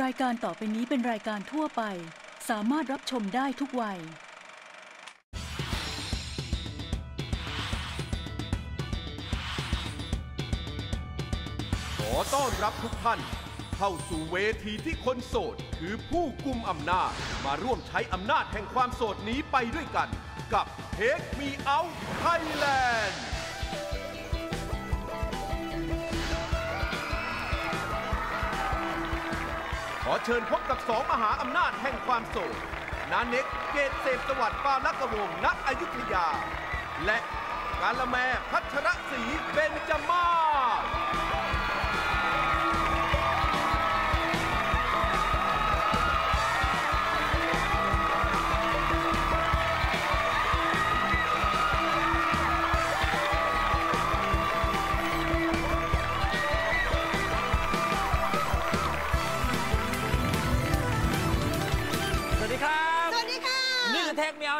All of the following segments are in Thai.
รายการต่อไปนี้เป็นรายการทั่วไป สามารถรับชมได้ทุกวัย ขอต้อนรับทุกท่าน เข้าสู่เวทีที่คนโสด คือผู้กุมอำนาจ มาร่วมใช้อำนาจแห่งความโสดนี้ไปด้วยกัน กับ Take Me Out Thailand อเชิญพบกับสองมหาอำนาจแห่งความโสดนาเน็กเกตเศรษสวัสดิ์ปาลักกวงนักอยุธยา และกาละแมพัชรศรีเบญจมาศ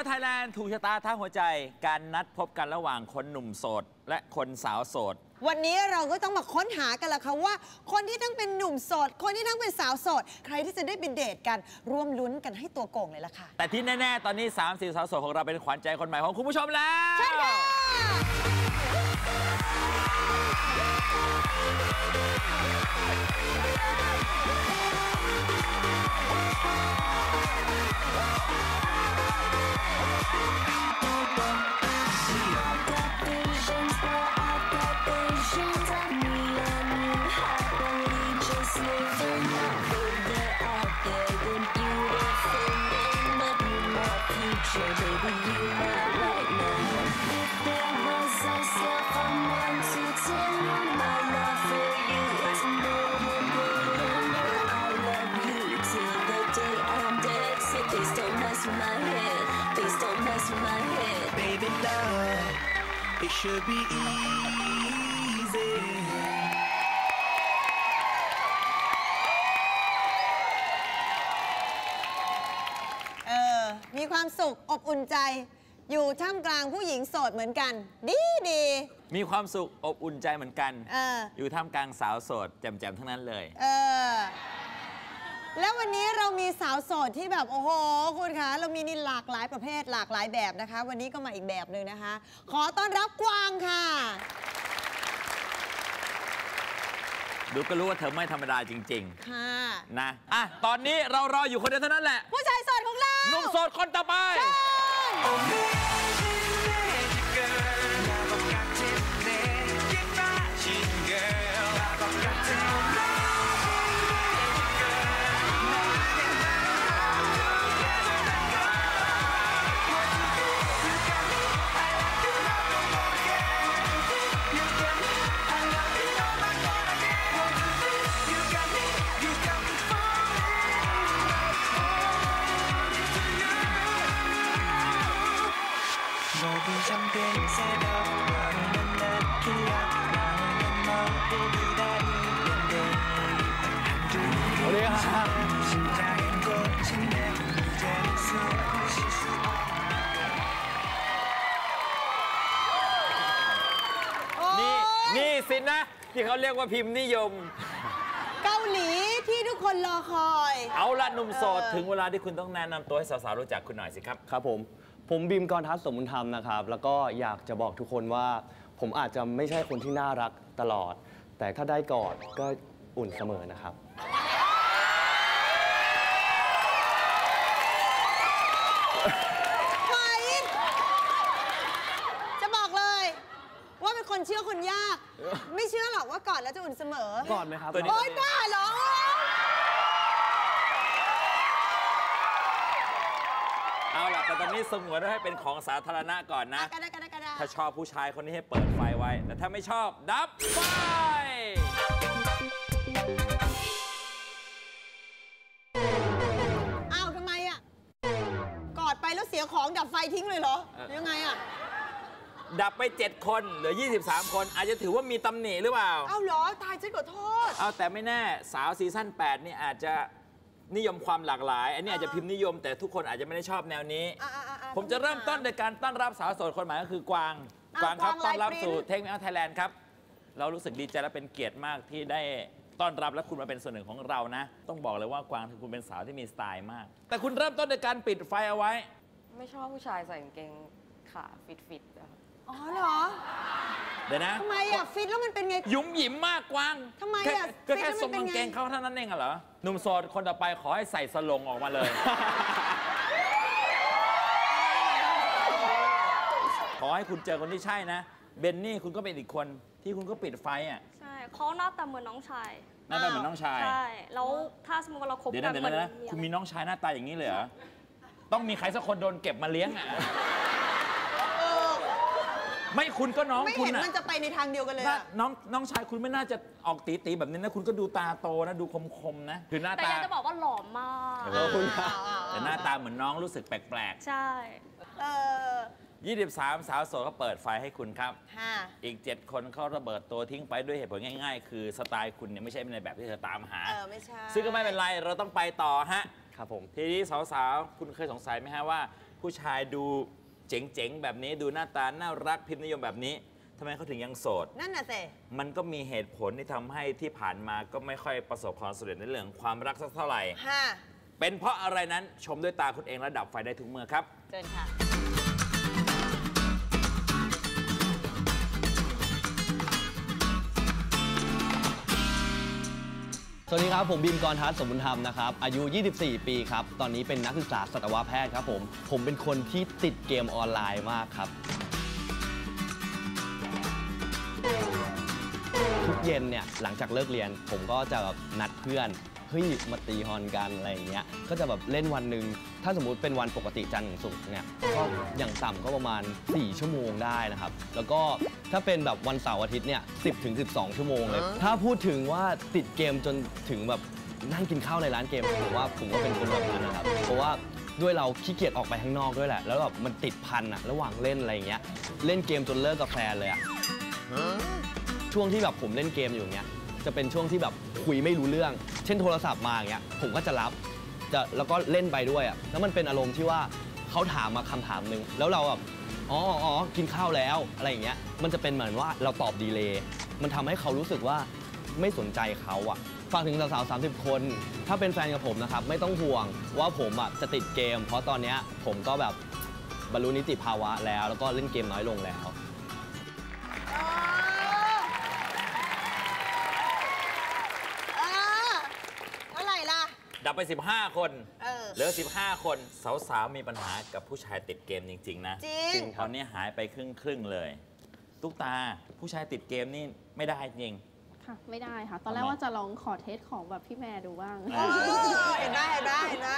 ไทยแลนด์ถูกชะตาท่าหัวใจ การนัดพบกันระหว่างคนหนุ่มโสด และคนสาวโสด วันนี้เราก็ต้องมาค้นหากันละค่ะว่า คนที่ทั้งเป็นหนุ่มโสด คนที่ทั้งเป็นสาวโสด ใครที่จะได้เป็นเดทกันร่วมลุ้นกันให้ตัวโก่งเลยล่ะค่ะ แต่ที่แน่ ๆ ตอนนี้3ามสี่สาวโสดของเราเป็นขวัญใจคนใหม่ของคุณผู้ชมแล้ว ใช่ค่ะ love. It should be easy. เออ มีความสุขอบอุ่นใจ อยู่ท่ามกลางผู้หญิงโสดเหมือนกัน ดีดี มีความสุขอบอุ่นใจเหมือนกัน เออ อยู่ท่ามกลางสาวโสดแจ่มๆทั้งนั้นเลย เออ แล้ววันนี้เรามีสาวโสดที่แบบโอ้โห คุณคะเรามีนี่หลากหลายประเภทหลากหลายแบบนะคะ วันนี้ก็มาอีกแบบหนึ่งนะคะ ขอต้อนรับกวางค่ะ ดูก็รู้ว่าเธอไม่ธรรมดาจริง ค่ะ ๆ นะอะตอนนี้เรารออยู่คนเดียวเท่านั้นแหละผู้ชายโสดของเราหนุ่มโสดคนต่อไป모두 นี่นี่สินะ ที่เขาเรียกว่าพิมพ์นิยม เกาหลีที่ทุกคนรอคอย เอาละหนุ่มโสดเออถึงเวลาที่คุณต้องแนะนำตัวให้สาวๆรู้จักคุณหน่อยสิครับ ครับผม ผมบีมกรทัศน์สมบุญธรรมนะครับ แล้วก็อยากจะบอกทุกคนว่า ผมอาจจะไม่ใช่คนที่น่ารักตลอด แต่ถ้าได้กอดก็อุ่นเสมอนะครับ ไหมจะบอกเลย ว่าเป็นคนเชื่อคนยาก ไม่เชื่อหรอกว่ากอดแล้วจะอุ่นเสมอ กอดไหมครับตัวนี้โอ๊ยบ้าเหรอ เอาล่ะแต่ตอนนี้สงวนไว้ให้เป็นของสาธารณะก่อนนะอะก็ได้ก็ได้ก็ได้ถ้าชอบผู้ชายคนนี้ให้เปิดไฟไว้ แต่ถ้าไม่ชอบดับไฟ อ้าวทำไมอะ กอดไปแล้วเสียของดับไฟทิ้งเลยเหรอยังไงอะ ดับไป 7 คนเหลือ 23 คน อาจจะถือว่ามีตำหนิหรือเปล่าเอาเหรอ ตายฉันขอโทษ เอาแต่ไม่แน่สาวซีซั่น8นี่อาจจะ นิยมความหลากหลาย อันนี้อาจจะพิมพ์นิยมแต่ทุกคนอาจจะไม่ได้ชอบแนวนี้อะอะอะอะผมจะเริ่มต้นโดยการต้อนรับสาวโสดคนใหม่ก็คือกวางอะกวางครับกวางต้อนรับลายพริ้นสู่เทคนิคไทยแลนด์ครับ เรารู้สึกดีใจและเป็นเกียรติมากที่ได้ต้อนรับและคุณมาเป็นส่วนหนึ่งของเรานะ ต้องบอกเลยว่ากวางคือคุณเป็นสาวที่มีสไตล์มาก แต่คุณเริ่มต้นในการปิดไฟเอาไว้ ไม่ชอบผู้ชายใส่กางเกงขาฟิตฟิตๆอะค่ะ อ๋อเหรอ เดี๋ยวนะทำไมอะฟิตแล้วมันเป็นไง หยุมหยิมมากกวางทำไมแค่อะก็แค่ฟิตแล้วทรงมันเป็นกางเกงไงเขาเท่านั้นเองอะเหรอหนุ่มโสดคนต่อไปขอให้ใส่สลงออกมาเลย ขอให้คุณเจอคนที่ใช่นะ เบนนี่คุณก็เป็นอีกคนที่คุณก็ปิดไฟอะใช่เขาหน้าตาเหมือนน้องชาย หน้าตาเหมือนน้องชาย ใช่ แล้วถ้าสมมติว่าเราคบเดี๋ยวกันะนเดี๋ยวเหมือนนะ คุณมีน้องชายหน้าตาอย่างนี้เลยเหรอ ต้องมีใครสักคนโดนเก็บมาเลี้ยงอะ ไม่คุณก็น้องไม่คุณเห็นอะมันจะไปในทางเดียวกันเลยน่าอะ น้องน้องชายคุณไม่น่าจะออกตีตีๆแบบนี้นะ คุณก็ดูตาโตนะดูคมๆนะ คือหน้าแต่ตา อยากจะบอกว่าหล่อมาก เออแต่หน้าตาเหมือนน้องรู้สึกแปลกใช่ เออๆ 23 สาวโสดเขาเปิดไฟให้คุณครับค่ะอีก 7 คนเขาระเบิดตัวทิ้งไปด้วยเหตุผลง่ายๆ คือสไตล์คุณเนี่ยไม่ใช่ในแบบที่เธอตามหา เออไม่ใช่ซึ่งก็ไม่เป็นไรเราต้องไปต่อฮะ ครับผม ทีนี้สาวๆ คุณเคยสงสัยไหมฮะว่า ผู้ชายดู เจ๋งๆ แบบนี้ดูหน้าตาน่ารักพิมพ์นิยมแบบนี้ทำไมเขาถึงยังโสด นั่นน่ะสิมันก็มีเหตุผลที่ทำให้ที่ผ่านมาก็ไม่ค่อยประสบความสำเร็จในเรื่องความรักสักเท่าไหร่ค่ะเป็นเพราะอะไรนั้นชมด้วยตาคุณเองและดับไฟได้ทุกเมื่อครับ เชิญค่ะ สวัสดีครับ ผมบีมกรทัศน์สมบุญธรรมนะครับ อายุ 24 ปีครับ ตอนนี้เป็นนักศึกษาสัตวแพทย์ครับผม ผมเป็นคนที่ติดเกมออนไลน์มากครับ ทุกเย็นเนี่ยหลังจากเลิกเรียน ผมก็จะแบบนัดเพื่อน เฮ้ยมาตีฮอนกันอะไรอย่างเงี้ยก็จะแบบเล่นวันหนึ่งถ้าสมมุติเป็นวันปกติจันทร์ถึงศุกร์เนี่ยก็อย่างต่ำก็ประมาณ 4 ชั่วโมงได้นะครับ แล้วก็ถ้าเป็นแบบวันเสาร์อาทิตย์เนี่ย10ถึง12 ชั่วโมงเลย ถ้าพูดถึงว่าติดเกมจนถึงแบบนั่งกินข้าวในร้านเกมผมว่าผมก็เป็นคนแบบนั้นนะครับเพราะว่าด้วยเราขี้เกียจออกไปข้างนอกด้วยแหละ แล้วแบบมันติดพันอะระหว่างเล่นอะไรอย่างเงี้ยเล่นเกมจนเลิกกับแฟนเลยอะช่วงที่แบบผมเล่นเกมอยู่เนี้ยจะเป็นช่วงที่แบบคุยไม่รู้เรื่อง เช่นโทรศัพท์มาอย่างเงี้ยผมก็จะรับจะแล้วก็เล่นไปด้วยอะแล้วมันเป็นอารมณ์ที่ว่าเขาถามมาคำถามหนึ่งแล้วเราแบบอ๋ออ๋อกินข้าวแล้วอะไรอย่างเงี้ยมันจะเป็นเหมือนว่าเราตอบดีเลย์มันทำให้เขารู้สึกว่าไม่สนใจเขาอะฝากถึงสาวๆ30คน ถ้าเป็นแฟนกับผมนะครับ ไม่ต้องห่วงว่าผมอะจะติดเกม เพราะตอนเนี้ยผมก็แบบบรรลุนิติภาวะแล้ว แล้วก็เล่นเกมน้อยลงแล้ว ดับไป 15 คน เออ เหลือ 15 คน สาวๆ มีปัญหากับผู้ชายติดเกมจริง ๆ นะจริง ตอนนี้หายไปครึ่งครึ่งๆเลย ตุ๊กตาผู้ชายติดเกมนี่ไม่ได้จริง ค่ะ ไม่ได้ค่ะ ตอนแรกทำไม ว่าจะลองขอเทสของแบบพี่แม่ดูบ้างอ่าเออเห็นไหมเห็นไหมเห็นไหม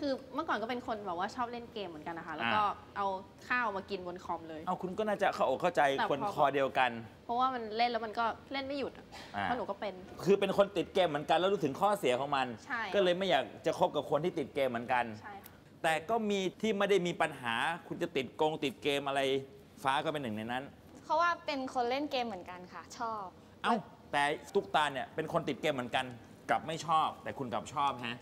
คือเมื่อก่อนก็เป็นคนแบบว่าชอบเล่นเกมเหมือนกันนะคะ แล้วก็เอาข้าวมากินบนคอมเลย เอาคุณก็น่าจะเข้าอกเข้าใจแต่คนพอคอเดียวกัน เพราะว่ามันเล่นแล้วมันก็เล่นไม่หยุดอะอ่าเพราะหนูก็เป็น คือเป็นคนติดเกมเหมือนกันแล้วรู้ถึงข้อเสียของมันใช่ก็เลยไม่อยากจะคบกับคนที่ติดเกมเหมือนกันใช่ค่ะแต่ก็มีที่ไม่ได้มีปัญหา คุณจะติดกงติดเกมอะไร ฟ้าก็เป็นหนึ่งในนั้นเพราะว่าเป็นคนเล่นเกมเหมือนกันค่ะ ชอบ เอ้าแต่ตุ๊กตาเนี่ยเป็นคนติดเกมเหมือนกันกลับไม่ชอบ แต่คุณกลับชอบฮะ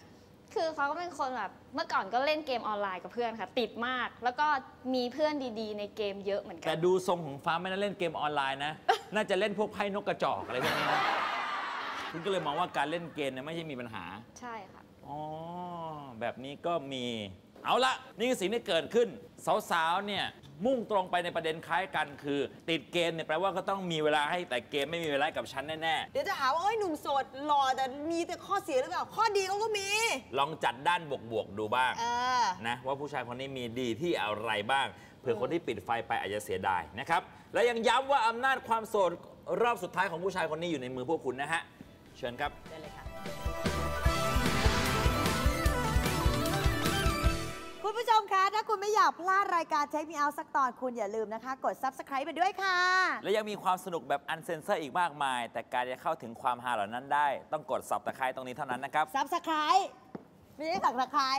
คือเขาก็เป็นคนแบบเมื่อก่อนก็เล่นเกมออนไลน์กับเพื่อนค่ะ ติดมาก แล้วก็มีเพื่อนดีๆ ในเกมเยอะเหมือนกัแต่ดูทรงของฟ้าไม่น่าเล่นเกมออนไลน์นะ น่าจะเล่นพวกไพ่นกกระจอกอะไรพวกนี้นะคุณก็เลยมองว่าการเล่นเกมเนี่ยไม่ใช่มีปัญหา ใช่ค่ะ อ๋อ แบบนี้ก็มี เอาละนี่คือสิ่งที่เกิดขึ้น สาวๆเนี่ยมุ่งตรงไปในประเด็นคล้ายกันคือ ติดเกมเนี่ยแปลว่าก็ต้องมีเวลาให้แต่เกมไม่มีเวลาให้กับฉันแน่เดี๋ยวจะหาว่าเอ้ยหนุ่มโสดหล่อแต่มีแต่ข้อเสียหรือเปล่าข้อดีเขาก็มี ๆ ลองจัดด้านบวกๆดูบ้าง เออ นะว่าผู้ชายคนนี้มีดีที่อะไรบ้างเผื่อคนที่ปิดไฟไปอาจจะเสียดายนะครับ และยังย้ำว่าอำนาจความโสดรอบสุดท้ายของผู้ชายคนนี้อยู่ในมือพวกคุณนะฮะ เชิญครับ ได้เลยค่ะ คะถ้าคุณไม่อยากพลาดรายการเทคมีเอาสักตอนคุณอย่าลืมนะคะ กด subscribe ไปด้วยค่ะ และยังมีความสนุกแบบอันเซนเซอร์อีกมากมาย แต่การจะเข้าถึงความฮาเหล่านั้นได้ ต้องกดสับตะไคร้ตรงนี้เท่านั้นนะครับ subscribe ไม่ใช่สักตะไคร้